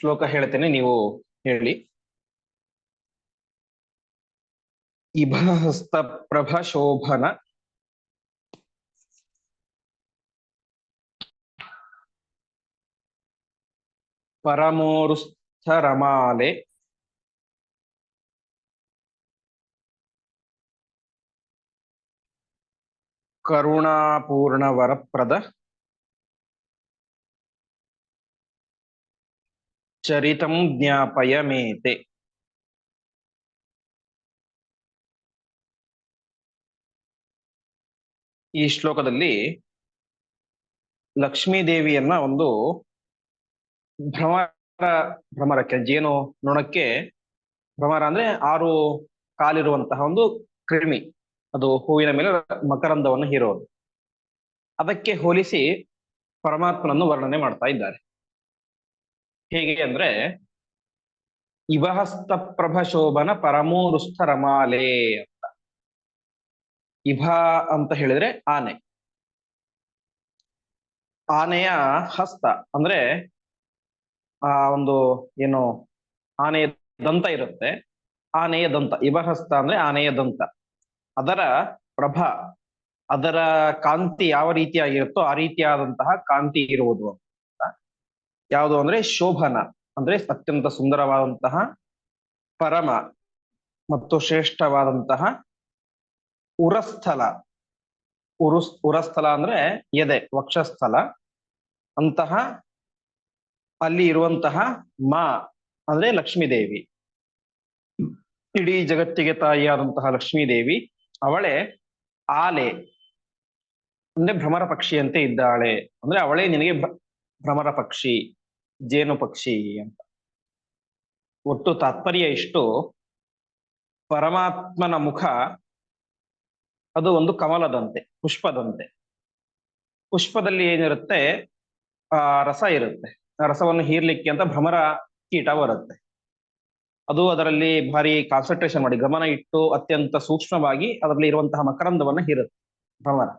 ಶ್ಲೋಕ ಹೇಳ್ತೇನೆ ನೀವು ಹೇಳಿ. ಇಭಹಸ್ತ ಪ್ರಭಶೋಭನ. ಪರಮೋರುಸ್ಥರಮಾಲೆ. ಕರುಣಾಪೂರ್ಣ ಚರಿತಂ ಜ್ಞಾಪಯ ಮೇತೆ ಈ ಶ್ಲೋಕದಲ್ಲಿ ಲಕ್ಷ್ಮೀದೇವಿಯನ್ನ ಒಂದು ಭ್ರಮರ, ಭ್ರಮರಕ್ಕೆ ಜೇನು ನೊಣಕ್ಕೆ ಭ್ರಮರ ಅಂದ್ರೆ ಆರು ಕಾಲಿರುವಂತಹ ಒಂದು ಕ್ರಿಮಿ, ಅದು ಹೂವಿನ ಮೇಲೆ ಮಕರಂದವನ್ನು ಹೀರೋದು ಅದಕ್ಕೆ ಹೋಲಿಸಿ ಪರಮಾತ್ಮನನ್ನು ವರ್ಣನೆ ಮಾಡ್ತಾ ಇದ್ದಾರೆ. ಹೇಗೆ ಅಂದ್ರೆ ಇವಹಸ್ತ ಪ್ರಭಶೋಭನ ಪರಮೋರುಸ್ಥ ರಮಾಲೆ ಅಂತ. ಇಭ ಅಂತ ಹೇಳಿದ್ರೆ ಆನೆ. ಆನೆಯ ಹಸ್ತ ಅಂದ್ರೆ, ಆ ಒಂದು ಏನು, ಆನೆಯ ದಂತ ಇರುತ್ತೆ. ಆನೆಯ ದಂತ ಇವಹಸ್ತ ಅಂದ್ರೆ ಆನೆಯ ದಂತ. ಅದರ ಪ್ರಭ, ಅದರ ಕಾಂತಿ ಯಾವ ರೀತಿಯಾಗಿರುತ್ತೋ ಆ ರೀತಿಯಾದಂತಹ ಕಾಂತಿ ಇರುವುದು. ಯಾವುದು ಅಂದ್ರೆ ಶೋಭನ, ಅಂದ್ರೆ ಅತ್ಯಂತ ಸುಂದರವಾದಂತಹ ಪರಮ ಮತ್ತು ಶ್ರೇಷ್ಠವಾದಂತಹ ಉರಸ್ಥಲ. ಉರುಸ್, ಉರಸ್ಥಲ ಅಂದ್ರೆ ಎದೆ, ವಕ್ಷಸ್ಥಲ. ಅಂತಹ ಅಲ್ಲಿ ಇರುವಂತಹ ಮಾ ಅಂದ್ರೆ ಲಕ್ಷ್ಮೀದೇವಿ. ಇಡೀ ಜಗತ್ತಿಗೆ ತಾಯಿಯಾದಂತಹ ಲಕ್ಷ್ಮೀದೇವಿ, ಅವಳೆ ಆಲೆ. ಅಂದ್ರೆ ಭ್ರಮರ ಪಕ್ಷಿಯಂತೆ ಇದ್ದಾಳೆ. ಅಂದ್ರೆ ಅವಳೇ ನಿನಗೆ ಭ್ರಮರ ಪಕ್ಷಿ ಜೇನು ಪಕ್ಷಿ ಅಂತ. ಒಟ್ಟು ತಾತ್ಪರ್ಯ ಇಷ್ಟು, ಪರಮಾತ್ಮನ ಮುಖ ಅದು ಒಂದು ಕಮಲದಂತೆ, ಪುಷ್ಪದಂತೆ. ಪುಷ್ಪದಲ್ಲಿ ಏನಿರುತ್ತೆ, ಆ ರಸ ಇರುತ್ತೆ. ರಸವನ್ನು ಹೀರ್ಲಿಕ್ಕೆ ಅಂತ ಭ್ರಮರ ಕೀಟ ಬರುತ್ತೆ. ಅದು ಅದರಲ್ಲಿ ಭಾರಿ ಕಾನ್ಸಂಟ್ರೇಷನ್ ಮಾಡಿ, ಗಮನ ಇಟ್ಟು ಅತ್ಯಂತ ಸೂಕ್ಷ್ಮವಾಗಿ ಅದರಲ್ಲಿ ಇರುವಂತಹ ಮಕರಂದವನ್ನು ಹೀರುತ್ತೆ, ಭ್ರಮರ.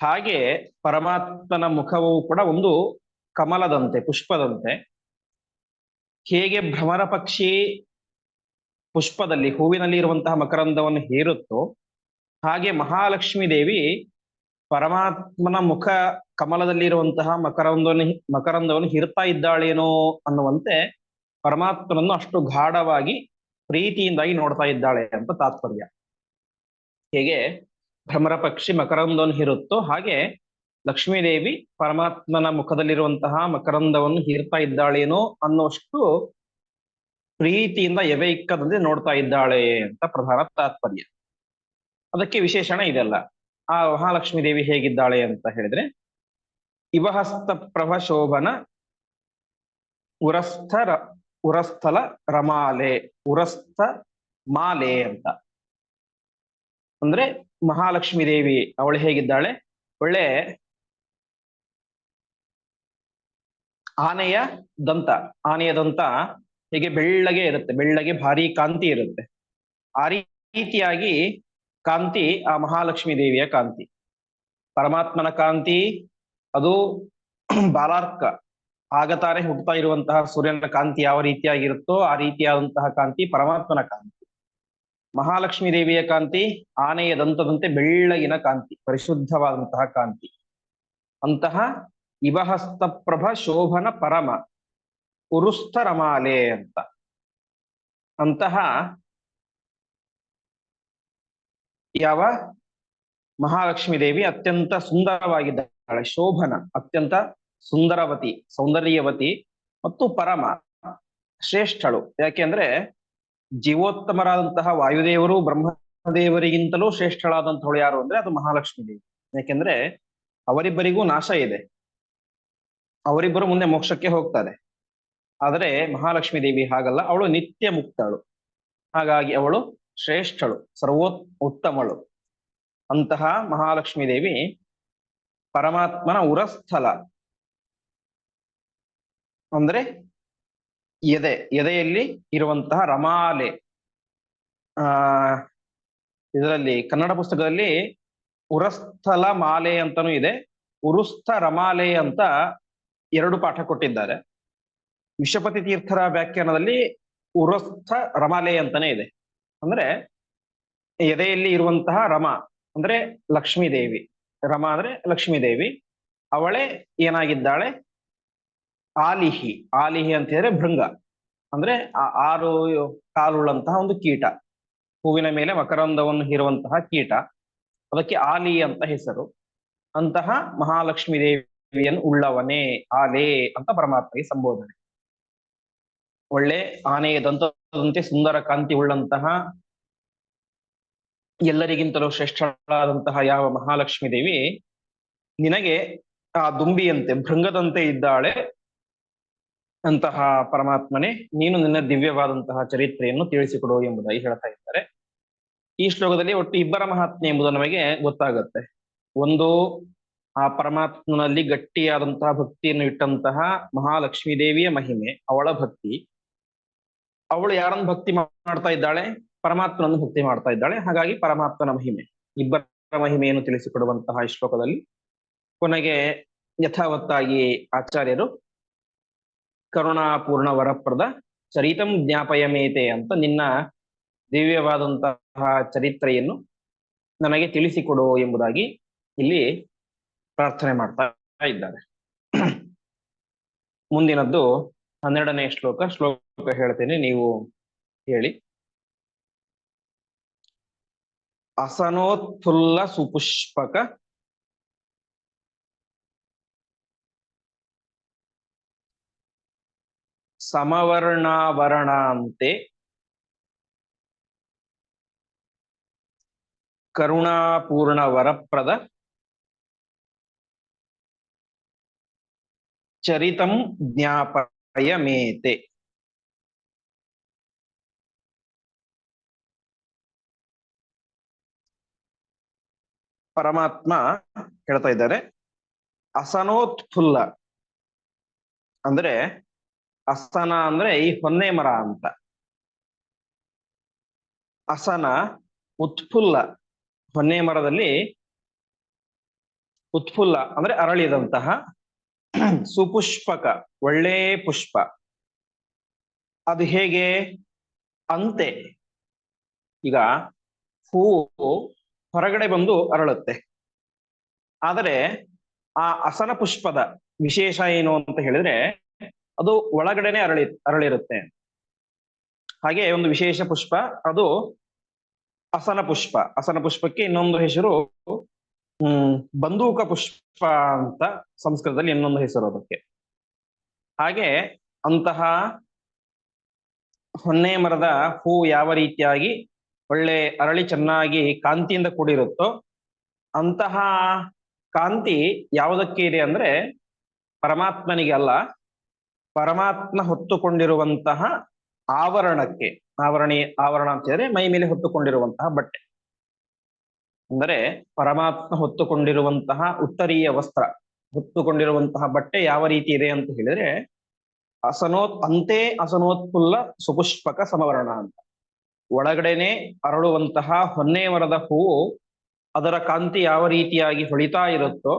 ಹಾಗೆ ಪರಮಾತ್ಮನ ಮುಖವು ಕೂಡ ಒಂದು ಕಮಲದಂತೆ, ಪುಷ್ಪದಂತೆ. ಹೇಗೆ ಭ್ರಮರ ಪಕ್ಷಿ ಪುಷ್ಪದಲ್ಲಿ ಹೂವಿನಲ್ಲಿ ಇರುವಂತಹ ಮಕರಂದವನ್ನು ಹೀರುತ್ತೋ ಹಾಗೆ ಮಹಾಲಕ್ಷ್ಮಿ ದೇವಿ ಪರಮಾತ್ಮನ ಮುಖ ಕಮಲದಲ್ಲಿ ಇರುವಂತಹ ಮಕರಂದವನ್ನು ಮಕರಂದವನ್ನು ಹೀರ್ತಾ ಇದ್ದಾಳೇನೋ ಅನ್ನುವಂತೆ ಪರಮಾತ್ಮನನ್ನು ಅಷ್ಟು ಗಾಢವಾಗಿ ಪ್ರೀತಿಯಿಂದಾಗಿ ನೋಡ್ತಾ ಇದ್ದಾಳೆ ಅಂತ ತಾತ್ಪರ್ಯ. ಹೇಗೆ ಭ್ರಮರ ಪಕ್ಷಿ ಮಕರಂದವನ್ನು ಹೀರುತ್ತೋ ಹಾಗೆ ಲಕ್ಷ್ಮೀದೇವಿ ಪರಮಾತ್ಮನ ಮುಖದಲ್ಲಿರುವಂತಹ ಮಕರಂದವನ್ನು ಹೀರ್ತಾ ಇದ್ದಾಳೇನೋ ಅನ್ನೋಷ್ಟು ಪ್ರೀತಿಯಿಂದ ಎವೈಕ್ಕದಂತೆ ನೋಡ್ತಾ ಇದ್ದಾಳೆ ಅಂತ ಪ್ರಧಾನ ತಾತ್ಪರ್ಯ. ಅದಕ್ಕೆ ವಿಶೇಷಣ ಇದೆಲ್ಲ. ಆ ಮಹಾಲಕ್ಷ್ಮೀ ದೇವಿ ಹೇಗಿದ್ದಾಳೆ ಅಂತ ಹೇಳಿದ್ರೆ, ಇವಹಸ್ತ ಪ್ರಭಶೋಭನ ಉರಸ್ಥ ಉರಸ್ಥಲ ರಮಾಲೆ, ಉರಸ್ಥ ಮಾಲೆ ಅಂತ. ಅಂದ್ರೆ ಮಹಾಲಕ್ಷ್ಮೀ ದೇವಿ ಅವಳು ಹೇಗಿದ್ದಾಳೆ? ಒಳ್ಳೆ ಆನೆಯ ದಂತ. ಆನೆಯ ದಂತ ಹೀಗೆ ಬೆಳ್ಳಗೆ ಇರುತ್ತೆ. ಬೆಳ್ಳಗೆ ಭಾರಿ ಕಾಂತಿ ಇರುತ್ತೆ. ಆ ರೀತಿಯಾಗಿ ಕಾಂತಿ ಆ ಮಹಾಲಕ್ಷ್ಮಿ ದೇವಿಯ ಕಾಂತಿ. ಪರಮಾತ್ಮನ ಕಾಂತಿ, ಅದು ಬಾಲಾರ್ಕ. ಆಗತಾರೆ ಹುಟ್ಟುತ್ತಾ ಇರುವಂತಹ ಸೂರ್ಯನ ಕಾಂತಿ ಯಾವ ರೀತಿಯಾಗಿರುತ್ತೋ ಆ ರೀತಿಯಾದಂತಹ ಕಾಂತಿ ಪರಮಾತ್ಮನ ಕಾಂತಿ. ಮಹಾಲಕ್ಷ್ಮಿ ದೇವಿಯ ಕಾಂತಿ, ಆನೆಯ ದಂತದಂತೆ ಬೆಳ್ಳಗಿನ ಕಾಂತಿ, ಪರಿಶುದ್ಧವಾದಂತಹ ಕಾಂತಿ. ಅಂತಹ ಇವಹಸ್ತಪ್ರಭ ಶೋಭನ ಪರಮ ಉರುಸ್ತರಮಾಲೆ ಅಂತ. ಅಂತಹ ಯಾವ ಮಹಾಲಕ್ಷ್ಮಿ ದೇವಿ ಅತ್ಯಂತ ಸುಂದರವಾಗಿದ್ದಾಳೆ. ಶೋಭನ, ಅತ್ಯಂತ ಸುಂದರವತಿ, ಸೌಂದರ್ಯವತಿ ಮತ್ತು ಪರಮ ಶ್ರೇಷ್ಠಳು. ಯಾಕೆಂದ್ರೆ ಜೀವೋತ್ತಮರಾದಂತಹ ವಾಯುದೇವರು, ಬ್ರಹ್ಮದೇವರಿಗಿಂತಲೂ ಶ್ರೇಷ್ಠಳಾದಂಥವಳು ಯಾರು ಅಂದ್ರೆ ಅದು ಮಹಾಲಕ್ಷ್ಮಿ ದೇವಿ. ಯಾಕೆಂದ್ರೆ ಅವರಿಬ್ಬರಿಗೂ ನಾಶ ಇದೆ. ಅವರಿಬ್ಬರು ಮುಂದೆ ಮೋಕ್ಷಕ್ಕೆ ಹೋಗ್ತಾರೆ. ಆದರೆ ಮಹಾಲಕ್ಷ್ಮೀ ದೇವಿ ಹಾಗಲ್ಲ, ಅವಳು ನಿತ್ಯ ಮುಕ್ತಳು. ಹಾಗಾಗಿ ಅವಳು ಶ್ರೇಷ್ಠಳು ಸರ್ವೋತ್ ಉತ್ತಮಳು ಅಂತಹ ಮಹಾಲಕ್ಷ್ಮೀ ದೇವಿ ಪರಮಾತ್ಮನ ಉರಸ್ಥಲ. ಅಂದ್ರೆ ಎದೆ, ಎದೆಯಲ್ಲಿ ಇರುವಂತಹ ರಮಾಲೆ. ಆ, ಇದರಲ್ಲಿ ಕನ್ನಡ ಪುಸ್ತಕದಲ್ಲಿ ಉರಸ್ಥಲ ಮಾಲೆ ಅಂತಾನೂ ಇದೆ. ಉರುಸ್ಥ ರಮಾಲೆ ಅಂತ ಎರಡು ಪಾಠ ಕೊಟ್ಟಿದ್ದಾರೆ. ವಿಶ್ವಪತಿ ತೀರ್ಥರ ವ್ಯಾಖ್ಯಾನದಲ್ಲಿ ಉರಸ್ಥ ರಮಾಲೆ ಅಂತಾನೆ ಇದೆ. ಅಂದ್ರೆ ಎದೆಯಲ್ಲಿ ಇರುವಂತಹ ರಮ ಅಂದ್ರೆ ಲಕ್ಷ್ಮೀ ದೇವಿ ರಮ ಅಂದ್ರೆ ಲಕ್ಷ್ಮೀ ದೇವಿ ಅವಳೇ ಏನಾಗಿದ್ದಾಳೆ? ಆಲಿಹಿ. ಆಲಿಹಿ ಅಂತ ಹೇಳಿದ್ರೆ ಭೃಂಗ. ಅಂದ್ರೆ ಆರು ಕಾಲುಳ್ಳಂತಹ ಒಂದು ಕೀಟ. ಹೂವಿನ ಮೇಲೆ ಮಕರಂದವನ್ನು ಹೀರುವಂತಹ ಕೀಟ. ಅದಕ್ಕೆ ಆಲಿ ಅಂತ ಹೆಸರು. ಅಂತಹ ಮಹಾಲಕ್ಷ್ಮೀ ದೇವಿಯನ್ನು ಉಳ್ಳವನೇ ಆಲೆ ಅಂತ ಪರಮಾತ್ಮಗೆ ಸಂಬೋಧನೆ. ಒಳ್ಳೆ ಆನೆಯ ದಂತದಂತೆ ಸುಂದರ ಕಾಂತಿ ಉಳ್ಳಂತಹ, ಎಲ್ಲರಿಗಿಂತಲೂ ಶ್ರೇಷ್ಠಳಾದಂತಹ ಯಾವ ಮಹಾಲಕ್ಷ್ಮೀ ದೇವಿ ನಿನಗೆ ಆ ದುಂಬಿಯಂತೆ, ಭೃಂಗದಂತೆ ಇದ್ದಾಳೆ ಅಂತಹ ಪರಮಾತ್ಮನೇ, ನೀನು ನಿನ್ನ ದಿವ್ಯವಾದಂತಹ ಚರಿತ್ರೆಯನ್ನು ತಿಳಿಸಿಕೊಡು ಎಂಬುದಾಗಿ ಹೇಳ್ತಾ ಇದ್ದಾರೆ. ಈ ಶ್ಲೋಕದಲ್ಲಿ ಒಟ್ಟು ಇಬ್ಬರ ಮಹಾತ್ಮೆ ಎಂಬುದು ನಮಗೆ ಗೊತ್ತಾಗುತ್ತೆ. ಒಂದು ಆ ಪರಮಾತ್ಮನಲ್ಲಿ ಗಟ್ಟಿಯಾದಂತಹ ಭಕ್ತಿಯನ್ನು ಇಟ್ಟಂತಹ ಮಹಾಲಕ್ಷ್ಮೀ ದೇವಿಯ ಮಹಿಮೆ, ಅವಳ ಭಕ್ತಿ. ಅವಳು ಯಾರನ್ನು ಭಕ್ತಿ ಮಾಡ್ತಾ ಇದ್ದಾಳೆ? ಪರಮಾತ್ಮನನ್ನು ಭಕ್ತಿ ಮಾಡ್ತಾ ಇದ್ದಾಳೆ. ಹಾಗಾಗಿ ಪರಮಾತ್ಮನ ಮಹಿಮೆ. ಇಬ್ಬರ ಮಹಿಮೆಯನ್ನು ತಿಳಿಸಿಕೊಡುವಂತಹ ಈ ಶ್ಲೋಕದಲ್ಲಿ ಕೊನೆಗೆ ಯಥಾವತ್ತಾಗಿ ಆಚಾರ್ಯರು, ಕರುಣಾಪೂರ್ಣ ವರಪ್ರದ ಚರಿತಂ ಜ್ಞಾಪಯಮೇತೆ ಅಂತ ನಿನ್ನ ದಿವ್ಯವಾದಂತಹ ಚರಿತ್ರೆಯನ್ನು ನನಗೆ ತಿಳಿಸಿಕೊಡು ಎಂಬುದಾಗಿ ಇಲ್ಲಿ ಪ್ರಾರ್ಥನೆ ಮಾಡ್ತಾ ಇದ್ದಾರೆ. ಮುಂದಿನದ್ದು ಹನ್ನೆರಡನೇ ಶ್ಲೋಕ. ಶ್ಲೋಕ ಹೇಳ್ತೇನೆ, ನೀವು ಹೇಳಿ. ಅಸನೋತ್ಫುಲ್ಲ ಸುಪುಷ್ಪಕ. ಸಮವರ್ಣಾವರಣಾಂತೆ. ಕರುಣಾಪೂರ್ಣ ವರಪ್ರದ ಚರಿತಂ ಜ್ಞಾಪಯ ಮೇತೆ ಪರಮಾತ್ಮ ಹೇಳ್ತಾ ಇದ್ದಾರೆ ಅಸನೋತ್ಫುಲ್ಲ ಅಂದ್ರೆ ಅಸನ ಅಂದ್ರೆ ಈ ಹೊನ್ನೆ ಮರ ಅಂತ. ಅಸನ ಉತ್ಫುಲ್ಲ, ಹೊನ್ನೆ ಮರದಲ್ಲಿ ಉತ್ಫುಲ್ಲ ಅಂದ್ರೆ ಅರಳಿದಂತಹ ಸುಪುಷ್ಪಕ, ಒಳ್ಳೆ ಪುಷ್ಪ. ಅದು ಹೇಗೆ? ಅಂತೆ. ಈಗ ಹೂವು ಹೊರಗಡೆ ಬಂದು ಅರಳುತ್ತೆ. ಆದರೆ ಆ ಅಸನ ಪುಷ್ಪದ ವಿಶೇಷ ಏನು ಅಂತ ಹೇಳಿದ್ರೆ, ಅದು ಒಳಗಡೆನೆ ಅರಳಿ, ಅರಳಿರುತ್ತೆ. ಹಾಗೆ ಒಂದು ವಿಶೇಷ ಪುಷ್ಪ, ಅದು ಅಸನ ಪುಷ್ಪ. ಅಸನ ಪುಷ್ಪಕ್ಕೆ ಇನ್ನೊಂದು ಹೆಸರು ಹ್ಮ್, ಬಂದೂಕ ಪುಷ್ಪ ಅಂತ ಸಂಸ್ಕೃತದಲ್ಲಿ ಇನ್ನೊಂದು ಹೆಸರು ಅದಕ್ಕೆ. ಹಾಗೆ ಅಂತಹ ಹೊನ್ನೆ ಮರದ ಹೂ ಯಾವ ರೀತಿಯಾಗಿ ಒಳ್ಳೆ ಅರಳಿ ಚೆನ್ನಾಗಿ ಕಾಂತಿಯಿಂದ ಕೂಡಿರುತ್ತೋ ಅಂತಹ ಕಾಂತಿ ಯಾವುದಕ್ಕೆ ಇದೆ ಅಂದ್ರೆ ಪರಮಾತ್ಮನಿಗೆ ಅಲ್ಲ, ಪರಮಾತ್ಮ ಹೊತ್ತುಕೊಂಡಿರುವಂತಹ ಆವರಣಕ್ಕೆ, ಆವರಣಿ, ಆವರಣ ಅಂತ ಹೇಳಿದ್ರೆ ಮೈ ಮೇಲೆ ಹೊತ್ತುಕೊಂಡಿರುವಂತಹ ಬಟ್ಟೆ. ಅಂದರೆ ಪರಮಾತ್ಮ ಹೊತ್ತುಕೊಂಡಿರುವಂತಹ ಉತ್ತರೀಯ ವಸ್ತ್ರ, ಹೊತ್ತುಕೊಂಡಿರುವಂತಹ ಬಟ್ಟೆ ಯಾವ ರೀತಿ ಇದೆ ಅಂತ ಹೇಳಿದ್ರೆ, ಅಸನೋತ್ ಅಂತೆ ಅಸನೋತ್ಪುಲ್ಲ ಸುಪುಷ್ಪಕ ಸಮವರ್ಣ ಅಂತ. ಒಳಗಡೆನೆ ಅರಳುವಂತಹ ಹೊನ್ನೆ ಮರದ ಹೂವು ಅದರ ಕಾಂತಿ ಯಾವ ರೀತಿಯಾಗಿ ಹೊಳಿತಾ ಇರುತ್ತೋ,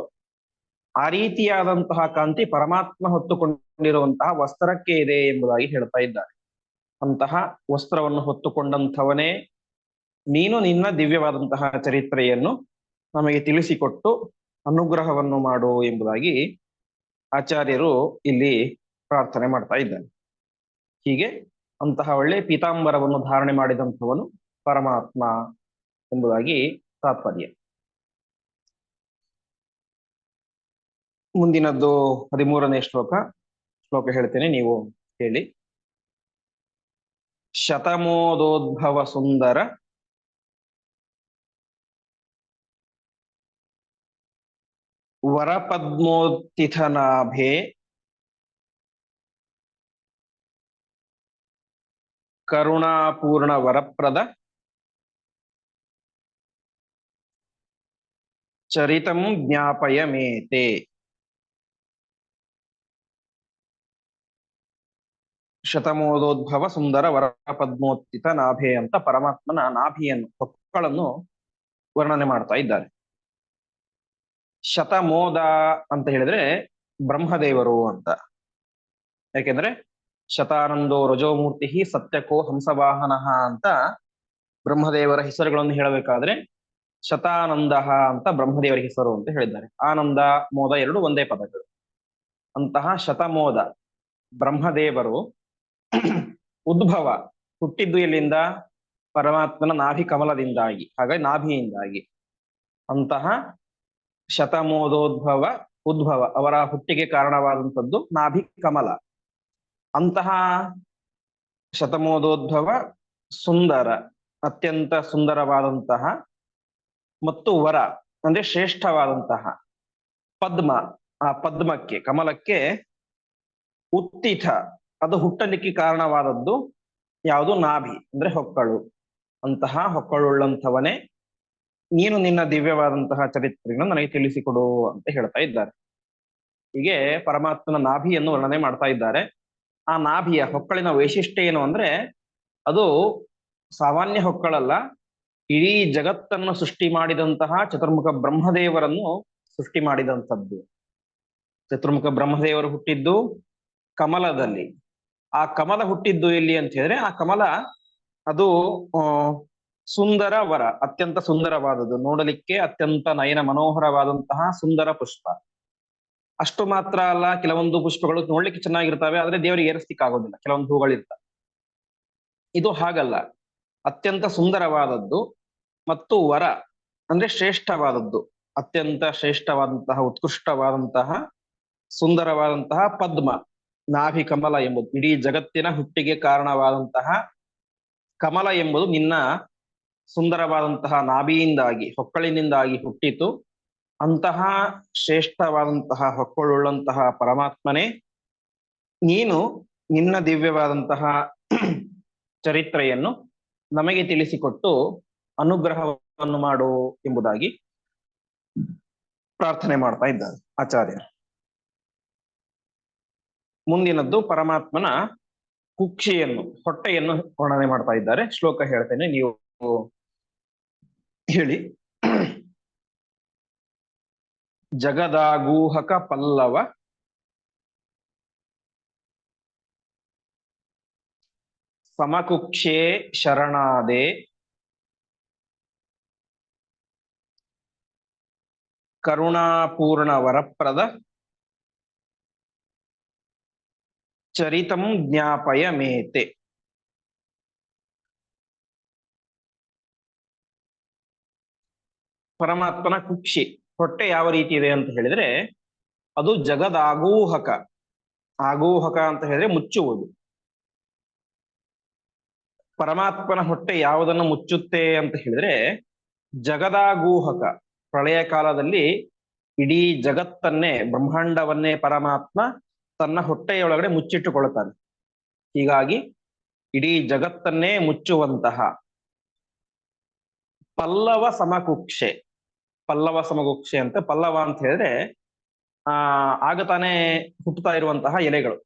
ಆ ರೀತಿಯಾದಂತಹ ಕಾಂತಿ ಪರಮಾತ್ಮ ಹೊತ್ತುಕೊಂಡಿರುವಂತಹ ವಸ್ತ್ರಕ್ಕೆ ಇದೆ ಎಂಬುದಾಗಿ ಹೇಳ್ತಾ ಇದ್ದಾರೆ. ಅಂತಹ ವಸ್ತ್ರವನ್ನು ಹೊತ್ತುಕೊಂಡಂಥವನೇ ನೀನು ನಿನ್ನ ದಿವ್ಯವಾದಂತಹ ಚರಿತ್ರೆಯನ್ನು ನಮಗೆ ತಿಳಿಸಿಕೊಟ್ಟು ಅನುಗ್ರಹವನ್ನು ಮಾಡು ಎಂಬುದಾಗಿ ಆಚಾರ್ಯರು ಇಲ್ಲಿ ಪ್ರಾರ್ಥನೆ ಮಾಡ್ತಾ ಇದ್ದಾರೆ. ಹೀಗೆ ಅಂತಹ ಒಳ್ಳೆ ಪೀತಾಂಬರವನ್ನು ಧಾರಣೆ ಮಾಡಿದಂಥವನು ಪರಮಾತ್ಮ ಎಂಬುದಾಗಿ ತಾತ್ಪರ್ಯ. ಮುಂದಿನದ್ದು ಹದಿಮೂರನೇ ಶ್ಲೋಕ. ಶ್ಲೋಕ ಹೇಳ್ತೇನೆ, ನೀವು ಹೇಳಿ ಶತಮೋದೋದ್ಭವ ಸುಂದರ ವರಪದ್ಮೋತ್ಥಿತನಾಭೆ ಕರುಣಾಪೂರ್ಣ ವರಪ್ರದ ಚರಿತಂ ಜ್ಞಾಪಯ ಮೇತೆ ಶತಮೋದೋದ್ಭವ ಸುಂದರ ವರ ಪದ್ಮೋತ್ಥಿತ ನಾಭೆ ಅಂತ ಪರಮಾತ್ಮನ ನಾಭಿಯನ್ನು ಹೊಕ್ಕಳನ್ನು ವರ್ಣನೆ ಮಾಡ್ತಾ ಇದ್ದಾರೆ. ಶತಮೋದ ಅಂತ ಹೇಳಿದ್ರೆ ಬ್ರಹ್ಮದೇವರು ಅಂತ. ಯಾಕೆಂದ್ರೆ ಶತಾನಂದೋ ರಜೋಮೂರ್ತಿ ಸತ್ಯಕೋ ಹಂಸವಾಹನ ಅಂತ ಬ್ರಹ್ಮದೇವರ ಹೆಸರುಗಳನ್ನು ಹೇಳಬೇಕಾದ್ರೆ ಶತಾನಂದ ಅಂತ ಬ್ರಹ್ಮದೇವರ ಹೆಸರು ಅಂತ ಹೇಳಿದ್ದಾರೆ. ಆನಂದ, ಮೋದ ಎರಡು ಒಂದೇ ಪದಗಳು. ಅಂತಹ ಶತಮೋದ ಬ್ರಹ್ಮದೇವರು ಉದ್ಭವ ಹುಟ್ಟಿದ್ದು ಎಲ್ಲಿಂದ? ಪರಮಾತ್ಮನ ನಾಭಿ ಕಮಲದಿಂದಾಗಿ ಹಾಗಾಗಿ ನಾಭಿಯಿಂದಾಗಿ. ಅಂತಹ ಶತಮೋದೋದ್ಭವ, ಉದ್ಭವ ಅವರ ಹುಟ್ಟಿಗೆ ಕಾರಣವಾದಂಥದ್ದು ನಾಭಿ ಕಮಲ. ಅಂತಹ ಶತಮೋದೋದ್ಭವ ಸುಂದರ, ಅತ್ಯಂತ ಸುಂದರವಾದಂತಹ ಮತ್ತು ವರ, ಅಂದ್ರೆ ಶ್ರೇಷ್ಠವಾದಂತಹ ಪದ್ಮ, ಆ ಪದ್ಮಕ್ಕೆ, ಕಮಲಕ್ಕೆ ಉತ್ತಿಥ, ಅದು ಹುಟ್ಟಲಿಕ್ಕೆ ಕಾರಣವಾದದ್ದು ಯಾವುದು ನಾಭಿ, ಅಂದ್ರೆ ಹೊಕ್ಕಳು. ಅಂತಹ ಹೊಕ್ಕಳುಳ್ಳಂಥವನೇ ನೀನು ನಿನ್ನ ದಿವ್ಯವಾದಂತಹ ಚರಿತ್ರೆಯನ್ನು ನನಗೆ ತಿಳಿಸಿಕೊಡು ಅಂತ ಹೇಳ್ತಾ ಇದ್ದಾರೆ. ಹೀಗೆ ಪರಮಾತ್ಮನ ನಾಭಿಯನ್ನು ವರ್ಣನೆ ಮಾಡ್ತಾ ಇದ್ದಾರೆ. ಆ ನಾಭಿಯ ಹೊಕ್ಕಳಿನ ವೈಶಿಷ್ಟ್ಯ ಏನು ಅಂದ್ರೆ ಅದು ಸಾಮಾನ್ಯ ಹೊಕ್ಕಳಲ್ಲ, ಇಡೀ ಜಗತ್ತನ್ನು ಸೃಷ್ಟಿ ಮಾಡಿದಂತಹ ಚತುರ್ಮುಖ ಬ್ರಹ್ಮದೇವರನ್ನು ಸೃಷ್ಟಿ ಮಾಡಿದಂಥದ್ದು. ಚತುರ್ಮುಖ ಬ್ರಹ್ಮದೇವರು ಹುಟ್ಟಿದ್ದು ಕಮಲದಲ್ಲಿ. ಆ ಕಮಲ ಹುಟ್ಟಿದ್ದು ಎಲ್ಲಿ ಅಂತ ಹೇಳಿದ್ರೆ, ಆ ಕಮಲ ಅದು ಸುಂದರ ವರ, ಅತ್ಯಂತ ಸುಂದರವಾದದ್ದು. ನೋಡಲಿಕ್ಕೆ ಅತ್ಯಂತ ನಯನ ಮನೋಹರವಾದಂತಹ ಸುಂದರ ಪುಷ್ಪ. ಅಷ್ಟು ಮಾತ್ರ ಅಲ್ಲ, ಕೆಲವೊಂದು ಪುಷ್ಪಗಳು ನೋಡ್ಲಿಕ್ಕೆ ಚೆನ್ನಾಗಿರ್ತವೆ, ಆದ್ರೆ ದೇವರಿಗೆ ಏರಿಸ್ಲಿಕ್ಕೆ ಆಗೋದಿಲ್ಲ. ಕೆಲವೊಂದು ಹೂಗಳಿರ್ತವೆ ಇದು ಹಾಗಲ್ಲ. ಅತ್ಯಂತ ಸುಂದರವಾದದ್ದು ಮತ್ತು ವರ ಅಂದ್ರೆ ಶ್ರೇಷ್ಠವಾದದ್ದು. ಅತ್ಯಂತ ಶ್ರೇಷ್ಠವಾದಂತಹ, ಉತ್ಕೃಷ್ಟವಾದಂತಹ, ಸುಂದರವಾದಂತಹ ಪದ್ಮ, ನಾಭಿ ಕಮಲ ಎಂಬುದು. ಇಡೀ ಜಗತ್ತಿನ ಹುಟ್ಟಿಗೆ ಕಾರಣವಾದಂತಹ ಕಮಲ ಎಂಬುದು ನಿನ್ನ ಸುಂದರವಾದಂತಹ ನಾಭಿಯಿಂದಾಗಿ, ಹೊಕ್ಕಳಿನಿಂದಾಗಿ ಹುಟ್ಟಿತು. ಅಂತಹ ಶ್ರೇಷ್ಠವಾದಂತಹ ಹೊಕ್ಕಳುಳ್ಳಂತಹ ಪರಮಾತ್ಮನೇ ನೀನು ನಿನ್ನ ದಿವ್ಯವಾದಂತಹ ಚರಿತ್ರೆಯನ್ನು ನಮಗೆ ತಿಳಿಸಿಕೊಟ್ಟು ಅನುಗ್ರಹವನ್ನು ಮಾಡು ಎಂಬುದಾಗಿ ಪ್ರಾರ್ಥನೆ ಮಾಡ್ತಾ ಇದ್ದಾರೆ ಆಚಾರ್ಯ. ಮುಂದಿನದ್ದು ಪರಮಾತ್ಮನ ಕುಕ್ಷಿಯನ್ನು, ಹೊಟ್ಟೆಯನ್ನು ವರ್ಣನೆ ಮಾಡ್ತಾ ಇದ್ದಾರೆ. ಶ್ಲೋಕ ಹೇಳ್ತೇನೆ, ನೀವು ಹೇಳಿ. ಜಗದಾಗೂಹಕ ಪಲ್ಲವ. ಸಮಕುಕ್ಷೇ ಶರಣಾದೆ. ಕರುಣಾಪೂರ್ಣ ವರಪ್ರದ ಚರಿತಂ ಜ್ಞಾಪಯ ಮೇತೆ ಪರಮಾತ್ಮನ ಕುಕ್ಷಿ. ಹೊಟ್ಟೆ ಯಾವ ರೀತಿ ಇದೆ ಅಂತ ಹೇಳಿದ್ರೆ, ಅದು ಜಗದಾಗೂಹಕ. ಆಗೂಹಕ ಅಂತ ಹೇಳಿದ್ರೆ ಮುಚ್ಚುವುದು. ಪರಮಾತ್ಮನ ಹೊಟ್ಟೆ ಯಾವುದನ್ನು ಮುಚ್ಚುತ್ತೆ ಅಂತ ಹೇಳಿದ್ರೆ, ಜಗದಾಗೂಹಕ. ಪ್ರಳಯ ಕಾಲದಲ್ಲಿ ಇಡೀ ಜಗತ್ತನ್ನೇ, ಬ್ರಹ್ಮಾಂಡವನ್ನೇ ಪರಮಾತ್ಮ ತನ್ನ ಹೊಟ್ಟೆಯೊಳಗಡೆ ಮುಚ್ಚಿಟ್ಟುಕೊಳ್ಳುತ್ತಾನೆ. ಹೀಗಾಗಿ ಇಡೀ ಜಗತ್ತನ್ನೇ ಮುಚ್ಚುವಂತಹ ಪಲ್ಲವ ಸಮಕುಕ್ಷೆ. ಪಲ್ಲವ ಸಮಕುಕ್ಷೆ ಅಂತ, ಪಲ್ಲವ ಅಂತ ಹೇಳಿದ್ರೆ, ಆ, ಆಗ ತಾನೇ ಹುಟ್ಟುತ್ತಾ ಇರುವಂತಹ ಎಲೆಗಳು.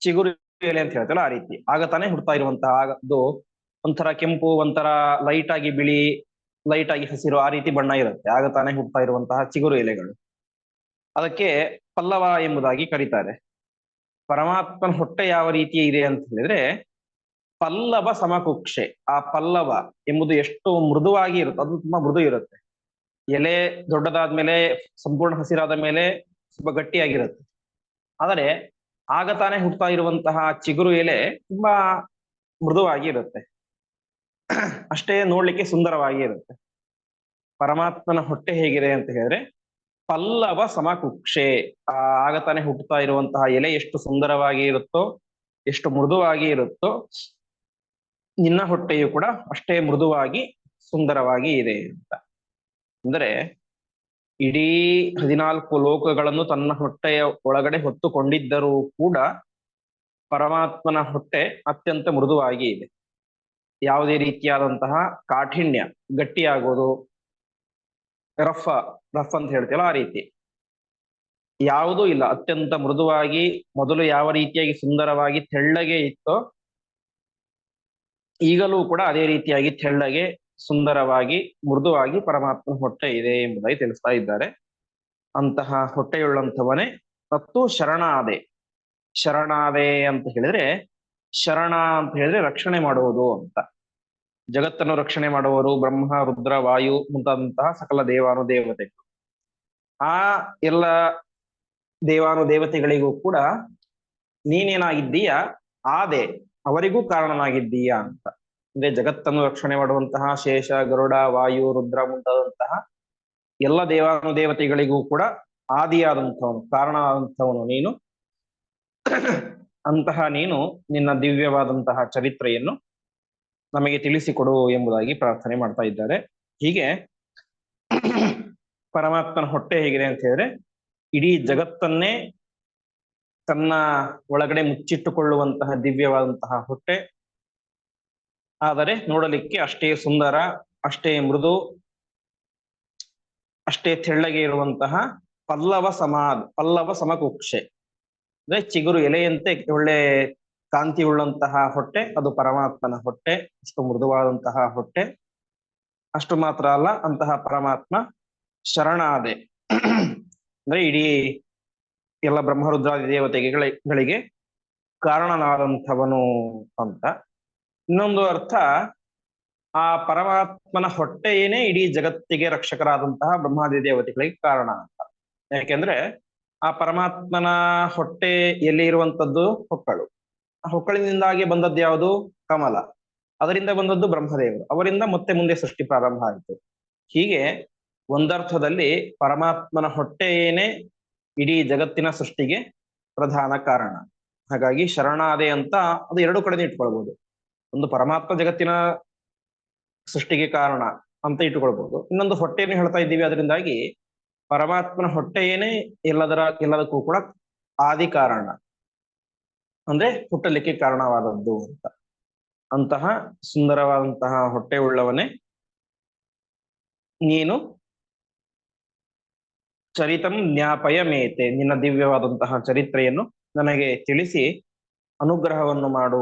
ಚಿಗುರು ಎಲೆ ಅಂತ ಹೇಳ್ತಲ್ಲ ಆ ರೀತಿ. ಆಗ ತಾನೇ ಹುಟ್ಟುತ್ತಾ ಇರುವಂತಹ ಅದು ಒಂಥರ ಕೆಂಪು, ಒಂಥರ ಲೈಟ್ ಆಗಿ ಬಿಳಿ ಲೈಟ್ ಆಗಿ ಹಸಿರು ಆ ರೀತಿ ಬಣ್ಣ ಇರುತ್ತೆ. ಆಗ ತಾನೇ ಹುಟ್ಟುತ್ತಾ ಇರುವಂತಹ ಚಿಗುರು ಎಲೆಗಳು. ಅದಕ್ಕೆ ಪಲ್ಲವ ಎಂಬುದಾಗಿ ಕರೀತಾರೆ. ಪರಮಾತ್ಮನ ಹೊಟ್ಟೆ ಯಾವ ರೀತಿ ಇದೆ ಅಂತ ಹೇಳಿದ್ರೆ, ಪಲ್ಲವ ಸಮಕುಕ್ಷೆ ಆ ಪಲ್ಲವ ಎಂಬುದು ಎಷ್ಟು ಮೃದುವಾಗಿ ಇರುತ್ತೆ, ಅದು ತುಂಬಾ ಮೃದು ಇರುತ್ತೆ. ಎಲೆ ದೊಡ್ಡದಾದ ಮೇಲೆ ಸಂಪೂರ್ಣ ಹಸಿರಾದ ಮೇಲೆ ಸ್ವಲ್ಪ ಗಟ್ಟಿಯಾಗಿರುತ್ತೆ. ಆದರೆ, ಆಗ ತಾನೇ ಇರುವಂತಹ ಚಿಗುರು ಎಲೆ ತುಂಬಾ ಮೃದುವಾಗಿ ಇರುತ್ತೆ. ಅಷ್ಟೇ ನೋಡ್ಲಿಕ್ಕೆ ಸುಂದರವಾಗಿ ಇರುತ್ತೆ. ಪರಮಾತ್ಮನ ಹೊಟ್ಟೆ ಹೇಗಿದೆ ಅಂತ ಹೇಳಿದ್ರೆ, ಪಲ್ಲವ ಸಮಕುಕ್ಷೆ. ಆ, ಆಗ ತಾನೇ ಹುಟ್ಟುತ್ತಾ ಇರುವಂತಹ ಎಲೆ ಎಷ್ಟು ಸುಂದರವಾಗಿ ಇರುತ್ತೋ, ಎಷ್ಟು ಮೃದುವಾಗಿ ಇರುತ್ತೋ, ನಿನ್ನ ಹೊಟ್ಟೆಯು ಕೂಡ ಅಷ್ಟೇ ಮೃದುವಾಗಿ ಸುಂದರವಾಗಿ ಇದೆ ಅಂತ. ಅಂದ್ರೆ ಇಡೀ ಹದಿನಾಲ್ಕು ಲೋಕಗಳನ್ನು ತನ್ನ ಹೊಟ್ಟೆಯ ಒಳಗಡೆ ಹೊತ್ತುಕೊಂಡಿದ್ದರೂ ಕೂಡ ಪರಮಾತ್ಮನ ಹೊಟ್ಟೆ ಅತ್ಯಂತ ಮೃದುವಾಗಿ ಇದೆ. ಯಾವುದೇ ರೀತಿಯಾದಂತಹ ಕಾಠಿಣ್ಯ, ಗಟ್ಟಿಯಾಗೋದು, ರಫ್ ರಫ್ ಅಂತ ಹೇಳ್ತೀವಲ್ಲ ಆ ರೀತಿ. ಯಾವುದೂ ಇಲ್ಲ. ಅತ್ಯಂತ ಮೃದುವಾಗಿ, ಮೊದಲು ಯಾವ ರೀತಿಯಾಗಿ ಸುಂದರವಾಗಿ ತೆಳ್ಳಗೆ ಇತ್ತೋ ಈಗಲೂ ಕೂಡ ಅದೇ ರೀತಿಯಾಗಿ ತೆಳ್ಳಗೆ ಸುಂದರವಾಗಿ, ಮೃದುವಾಗಿ ಪರಮಾತ್ಮನ ಹೊಟ್ಟೆ ಇದೆ ಎಂಬುದಾಗಿ ತಿಳಿಸ್ತಾ ಇದ್ದಾರೆ. ಅಂತಹ ಹೊಟ್ಟೆಯುಳ್ಳಂಥವನೇ ಮತ್ತು ಶರಣಾದೆ. ಶರಣಾದೆ ಅಂತ ಹೇಳಿದ್ರೆ, ಶರಣ ಅಂತ ಹೇಳಿದ್ರೆ ರಕ್ಷಣೆ ಮಾಡುವುದು ಅಂತ. ಜಗತ್ತನ್ನು ರಕ್ಷಣೆ ಮಾಡುವವರು ಬ್ರಹ್ಮ, ರುದ್ರ, ವಾಯು ಮುಂತಾದಂತಹ ಸಕಲ ದೇವಾನು ದೇವತೆಗಳು ಆ ಎಲ್ಲ ದೇವಾನು ದೇವತೆಗಳಿಗೂ ಕೂಡ ನೀನೇನಾಗಿದ್ದೀಯ? ಆದೆ, ಅವರಿಗೂ ಕಾರಣನಾಗಿದ್ದೀಯಾ ಅಂತ. ಅಂದ್ರೆ ಜಗತ್ತನ್ನು ರಕ್ಷಣೆ ಮಾಡುವಂತಹ ಶೇಷ, ಗರುಡ, ವಾಯು, ರುದ್ರ ಮುಂತಾದಂತಹ ಎಲ್ಲ ದೇವಾನುದೇವತೆಗಳಿಗೂ ಕೂಡ ಆದಿಯಾದಂಥವನು ಕಾರಣ ಆದಂಥವನು ನೀನು. ಅಂತಹ ನೀನು ನಿನ್ನ ದಿವ್ಯವಾದಂತಹ ಚರಿತ್ರೆಯನ್ನು ನಮಗೆ ತಿಳಿಸಿಕೊಡು ಎಂಬುದಾಗಿ ಪ್ರಾರ್ಥನೆ ಮಾಡ್ತಾ ಇದ್ದಾರೆ. ಹೀಗೆ ಪರಮಾತ್ಮನ ಹೊಟ್ಟೆ ಹೇಗಿದೆ ಅಂತ ಹೇಳಿದ್ರೆ, ಇಡೀ ಜಗತ್ತನ್ನೇ ತನ್ನ ಒಳಗಡೆ ಮುಚ್ಚಿಟ್ಟುಕೊಳ್ಳುವಂತಹ ದಿವ್ಯವಾದಂತಹ ಹೊಟ್ಟೆ ಆದರೆ ನೋಡಲಿಕ್ಕೆ ಅಷ್ಟೇ ಸುಂದರ, ಅಷ್ಟೇ ಮೃದು, ಅಷ್ಟೇ ತೆಳ್ಳಗೆ ಇರುವಂತಹ ಪಲ್ಲವ ಸಮಾದ, ಪಲ್ಲವ ಸಮಕುಕ್ಷೆ. ಅಂದ್ರೆ ಚಿಗುರು ಎಲೆಯಂತೆ ಒಳ್ಳೆ ಕಾಂತಿ ಉಳ್ಳಂತಹ ಹೊಟ್ಟೆ, ಅದು ಪರಮಾತ್ಮನ ಹೊಟ್ಟೆ, ಅಷ್ಟು ಮೃದುವಾದಂತಹ ಹೊಟ್ಟೆ. ಅಷ್ಟು ಮಾತ್ರ ಅಲ್ಲ, ಅಂತಹ ಪರಮಾತ್ಮ ಶರಣಾದೆ. ಅಂದ್ರೆ ಇಡೀ ಎಲ್ಲ ಬ್ರಹ್ಮರುದ್ರಾದಿ ದೇವತೆಗಳಿಗೆ ಕಾರಣನಾದಂಥವನು ಅಂತ. ಇನ್ನೊಂದು ಅರ್ಥ, ಆ ಪರಮಾತ್ಮನ ಹೊಟ್ಟೆಯೇನೆ ಇಡೀ ಜಗತ್ತಿಗೆ ರಕ್ಷಕರಾದಂತಹ ಬ್ರಹ್ಮಾದಿ ದೇವತೆಗಳಿಗೆ ಕಾರಣ ಅಂತ. ಯಾಕೆಂದ್ರೆ, ಆ ಪರಮಾತ್ಮನ ಹೊಟ್ಟೆಯಲ್ಲಿ ಇರುವಂತದ್ದು ಹೊಕ್ಕಳು. ಆ ಹೊಕ್ಕಳಿನಿಂದಾಗಿ ಬಂದದ್ದು ಯಾವುದು? ಕಮಲ. ಅದರಿಂದ ಬಂದದ್ದು ಬ್ರಹ್ಮದೇವರು. ಅವರಿಂದ ಮತ್ತೆ ಮುಂದೆ ಸೃಷ್ಟಿ ಪ್ರಾರಂಭ ಆಯಿತು. ಹೀಗೆ ಒಂದರ್ಥದಲ್ಲಿ ಪರಮಾತ್ಮನ ಹೊಟ್ಟೆಯೇನೇ ಇಡೀ ಜಗತ್ತಿನ ಸೃಷ್ಟಿಗೆ ಪ್ರಧಾನ ಕಾರಣ. ಹಾಗಾಗಿ ಶರಣಾದೆ ಅಂತ ಅದು ಎರಡು ಕಡೆ ಇಟ್ಕೊಳ್ಬಹುದು ಒಂದು ಪರಮಾತ್ಮ ಜಗತ್ತಿನ ಸೃಷ್ಟಿಗೆ ಕಾರಣ ಅಂತ ಇಟ್ಟುಕೊಳ್ಬಹುದು. ಇನ್ನೊಂದು ಹೊಟ್ಟೆಯನ್ನು ಹೇಳ್ತಾ ಇದ್ದೀವಿ ಅದರಿಂದಾಗಿ ಪರಮಾತ್ಮನ ಹೊಟ್ಟೆಯೇನೆ ಎಲ್ಲದರ, ಎಲ್ಲದಕ್ಕೂ ಕೂಡ ಆದಿ ಕಾರಣ. ಅಂದ್ರೆ ಹುಟ್ಟಲಿಕ್ಕೆ ಕಾರಣವಾದದ್ದು ಅಂತ. ಅಂತಹ ಸುಂದರವಾದಂತಹ ಹೊಟ್ಟೆ ಉಳ್ಳವನೇ ನೀನು ಚರಿತಂ ಜ್ಞಾಪಯ ಮೇತೆ ನಿನ್ನ ದಿವ್ಯವಾದಂತಹ ಚರಿತ್ರೆಯನ್ನು ನನಗೆ ತಿಳಿಸಿ, ಅನುಗ್ರಹವನ್ನು ಮಾಡು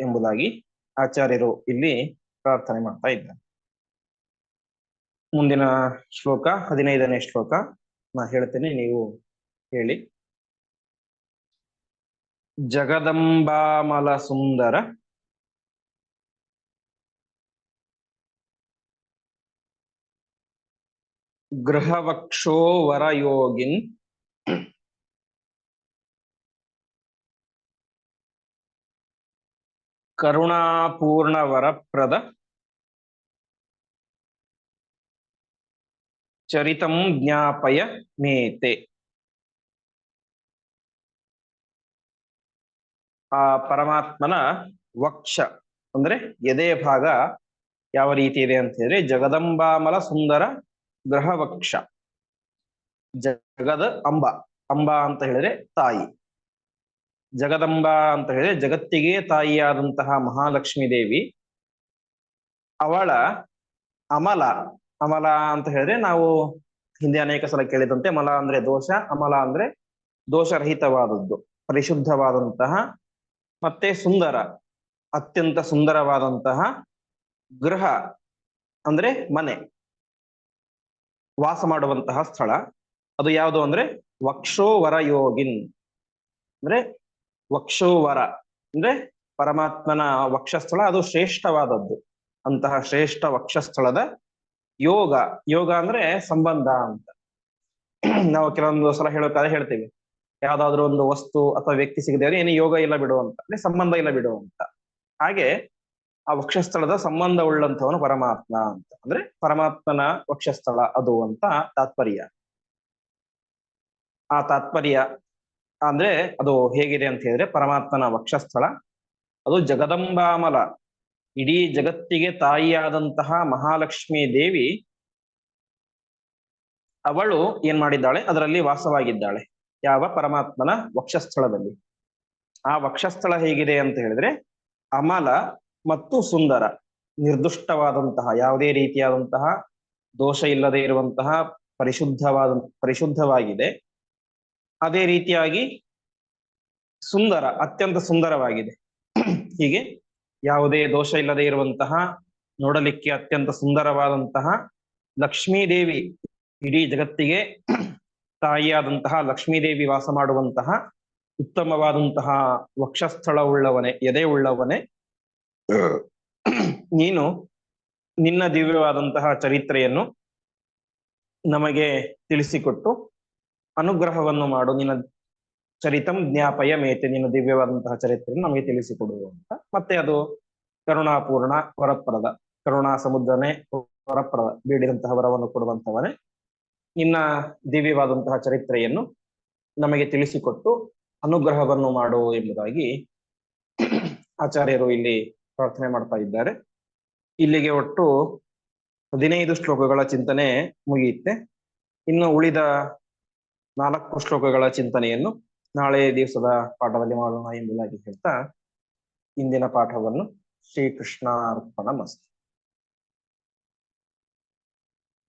ಎಂಬುದಾಗಿ ಆಚಾರ್ಯರು ಇಲ್ಲಿ ಪ್ರಾರ್ಥನೆ ಮಾಡ್ತಾ ಇದ್ದಾರೆ. ಮುಂದಿನ ಶ್ಲೋಕ, ಹದಿನೈದನೇ ಶ್ಲೋಕ ನಾ ಹೇಳ್ತೇನೆ, ನೀವು ಹೇಳಿ. ಜಗದಂಬಾಮಲ ಸುಂದರ. ಗೃಹವಕ್ಷೋ ವರಯೋಗಿನ್. ಕರುಣಾಪೂರ್ಣ ವರಪ್ರದ ಚರಿತಂ ಜ್ಞಾಪಯ ಮೇತೆ. ಆ ಪರಮಾತ್ಮನ ವಕ್ಷ ಅಂದ್ರೆ ಎದೆ ಭಾಗ ಯಾವ ರೀತಿ ಇದೆ ಅಂತ ಹೇಳಿದ್ರೆ ಜಗದಂಬಾಮಲ ಸುಂದರ ಗ್ರಹವಕ್ಷ ಜಗದ ಅಂಬ ಅಂಬ ಅಂತ ಹೇಳಿದ್ರೆ ತಾಯಿ. ಜಗದಂಬ ಅಂತ ಹೇಳಿದ್ರೆ ಜಗತ್ತಿಗೆ ತಾಯಿಯಾದಂತಹ ಮಹಾಲಕ್ಷ್ಮೀ ದೇವಿ. ಅವಳ ಅಮಲ ಅಮಲ ಅಂತ ಹೇಳಿದ್ರೆ ನಾವು ಹಿಂದೆ ಅನೇಕ ಸಲ ಕೇಳಿದಂತೆ ಮಲ ಅಂದ್ರೆ ದೋಷ, ಅಮಲ ಅಂದ್ರೆ ದೋಷರಹಿತವಾದದ್ದು, ಪರಿಶುದ್ಧವಾದಂತಹ ಮತ್ತೆ ಸುಂದರ, ಅತ್ಯಂತ ಸುಂದರವಾದಂತಹ ಗೃಹ ಅಂದ್ರೆ ಮನೆ. ವಾಸ ಮಾಡುವಂತಹ ಸ್ಥಳ. ಅದು ಯಾವುದು ಅಂದ್ರೆ ವಕ್ಷೋವರ ಯೋಗಿನ್ ಅಂದ್ರೆ ವಕ್ಷೋವರ ಅಂದ್ರೆ ಪರಮಾತ್ಮನ ವಕ್ಷಸ್ಥಳ, ಅದು ಶ್ರೇಷ್ಠವಾದದ್ದು. ಅಂತಹ ಶ್ರೇಷ್ಠ ವಕ್ಷಸ್ಥಳದ ಯೋಗ. ಯೋಗ ಅಂದ್ರೆ ಸಂಬಂಧ ಅಂತ. ನಾವು ಕೆಲವೊಂದು ಸಲ ಹೇಳೋಕಾದ್ರೆ ಹೇಳ್ತೀವಿ. ಯಾವ್ದಾದ್ರು ಒಂದು ವಸ್ತು ಅಥವಾ ವ್ಯಕ್ತಿ ಸಿಗದೆ ಏನು ಯೋಗ ಇಲ್ಲ ಬಿಡುವಂತ ಅಂದ್ರೆ ಸಂಬಂಧ ಇಲ್ಲ ಬಿಡುವಂತ ಹಾಗೆ ಆ ವಕ್ಷಸ್ಥಳದ ಸಂಬಂಧ ಉಳ್ಳಂತವನು ಪರಮಾತ್ಮ ಅಂತ. ಅಂದ್ರೆ ಪರಮಾತ್ಮನ ವಕ್ಷಸ್ಥಳ ಅದು ಅಂತ ತಾತ್ಪರ್ಯ. ಆ ತಾತ್ಪರ್ಯ ಅಂದ್ರೆ ಅದು ಹೇಗಿದೆ ಅಂತ ಹೇಳಿದ್ರೆ ಪರಮಾತ್ಮನ ವಕ್ಷಸ್ಥಳ. ಅದು ಜಗದಂಬಾಮಲ. ಇಡೀ ಜಗತ್ತಿಗೆ ತಾಯಿಯಾದಂತಹ ಮಹಾಲಕ್ಷ್ಮಿ ದೇವಿ ಅವಳು ಏನ್ ಮಾಡಿದ್ದಾಳೆ? ಅದರಲ್ಲಿ ವಾಸವಾಗಿದ್ದಾಳೆ. ಯಾವ? ಪರಮಾತ್ಮನ ವಕ್ಷಸ್ಥಳದಲ್ಲಿ. ಆ ವಕ್ಷಸ್ಥಳ ಹೇಗಿದೆ ಅಂತ ಹೇಳಿದ್ರೆ ಅಮಲ ಮತ್ತು ಸುಂದರ. ನಿರ್ದುಷ್ಟವಾದಂತಹ, ಯಾವುದೇ ರೀತಿಯಾದಂತಹ ದೋಷ ಇಲ್ಲದೆ ಇರುವಂತಹ ಪರಿಶುದ್ಧವಾದ, ಪರಿಶುದ್ಧವಾಗಿದೆ. ಅದೇ ರೀತಿಯಾಗಿ ಸುಂದರ, ಅತ್ಯಂತ ಸುಂದರವಾಗಿದೆ. ಹೀಗೆ ಯಾವುದೇ ದೋಷ ಇಲ್ಲದೆ ಇರುವಂತಹ, ನೋಡಲಿಕ್ಕೆ ಅತ್ಯಂತ ಸುಂದರವಾದಂತಹ ಲಕ್ಷ್ಮೀ ದೇವಿ ಇಡೀ ಜಗತ್ತಿಗೆ ತಾಯಿಯಾದಂತಹ ಲಕ್ಷ್ಮೀದೇವಿ ವಾಸ ಮಾಡುವಂತಹ ಉತ್ತಮವಾದಂತಹ ವಕ್ಷಸ್ಥಳ ಉಳ್ಳವನೇ, ಎದೆ ಉಳ್ಳವನೇ. ನೀನು ನಿನ್ನ ದಿವ್ಯವಾದಂತಹ ಚರಿತ್ರೆಯನ್ನು ನಮಗೆ ತಿಳಿಸಿಕೊಟ್ಟು ಅನುಗ್ರಹವನ್ನು ಮಾಡು. ನಿನ್ನ ಚರಿತಂ ಜ್ಞಾಪಯ ಮೇತೆ. ನಿನ್ನ ದಿವ್ಯವಾದಂತಹ ಚರಿತ್ರೆಯನ್ನು ನಮಗೆ ತಿಳಿಸಿಕೊಡು ಅಂತ. ಮತ್ತೆ ಅದು ಕರುಣಾಪೂರ್ಣ ವರಪ್ರದ, ಕರುಣಾ ಸಮುದ್ರನೇ ವರಪ್ರದ ಬೇಡಿದಂತಹ ವರವನ್ನು ಕೊಡುವಂತವನೇ ನಿನ್ನ ದಿವ್ಯವಾದಂತಹ ಚರಿತ್ರೆಯನ್ನು ನಮಗೆ ತಿಳಿಸಿಕೊಟ್ಟು ಅನುಗ್ರಹವನ್ನು ಮಾಡು ಎಂಬುದಾಗಿ ಆಚಾರ್ಯರು ಇಲ್ಲಿ ಪ್ರಾರ್ಥನೆ ಮಾಡ್ತಾ ಇದ್ದಾರೆ. ಇಲ್ಲಿಗೆ ಒಟ್ಟು ಹದಿನೈದು ಶ್ಲೋಕಗಳ ಚಿಂತನೆ ಮುಗಿಯುತ್ತೆ. ಇನ್ನು ಉಳಿದ ನಾಲ್ಕು ಶ್ಲೋಕಗಳ ಚಿಂತನೆಯನ್ನು ನಾಳೆ ದಿವಸದ ಪಾಠದಲ್ಲಿ ಮಾಡೋಣ ಎಂಬುದಾಗಿ ಹೇಳ್ತಾ ಇಂದಿನ ಪಾಠವನ್ನು ಶ್ರೀಕೃಷ್ಣಾರ್ಪಣ ಮಸ್ತಿ